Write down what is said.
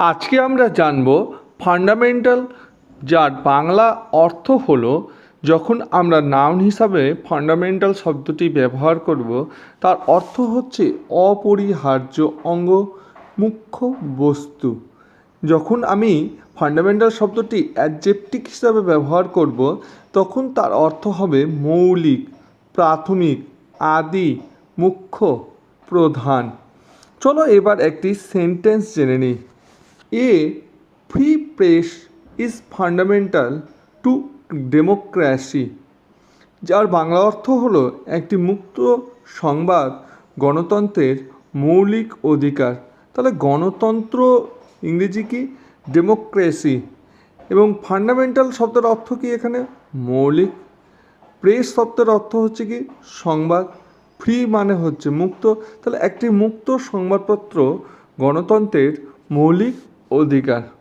আজকে আমরা জানব ফান্ডামেন্টাল যার বাংলা অর্থ হলো যখন আমরা নাউন হিসাবে ফান্ডামেন্টাল শব্দটি ব্যবহার করব, তার অর্থ হচ্ছে অপরিহার্য অঙ্গ, মুখ্য বস্তু। যখন আমি ফান্ডামেন্টাল শব্দটি অ্যাডজেক্টিভ হিসাবে ব্যবহার করব, তখন তার অর্থ হবে মৌলিক, প্রাথমিক, আদি, মুখ্য, প্রধান। চলো এবার একটি সেন্টেন্স জেনে নিই। A free press is fundamental to democracy যার বাংলা অর্থ হলো একটি মুক্ত সংবাদ, গণতন্ত্রের মৌলিক অধিকার। তাহলে গণতন্ত্র ইংরেজি কি? ডেমোক্রেসি এবং ফান্ডামেন্টাল শব্দের অর্থ কি এখানে? মৌলিক। প্রেস শব্দের অর্থ হচ্ছে কি? সংবাদ। ফ্রি মানে হচ্ছে মুক্ত। তাহলে একটি মুক্ত সংবাদপত্র গণতন্ত্রের মৌলিক অধিকার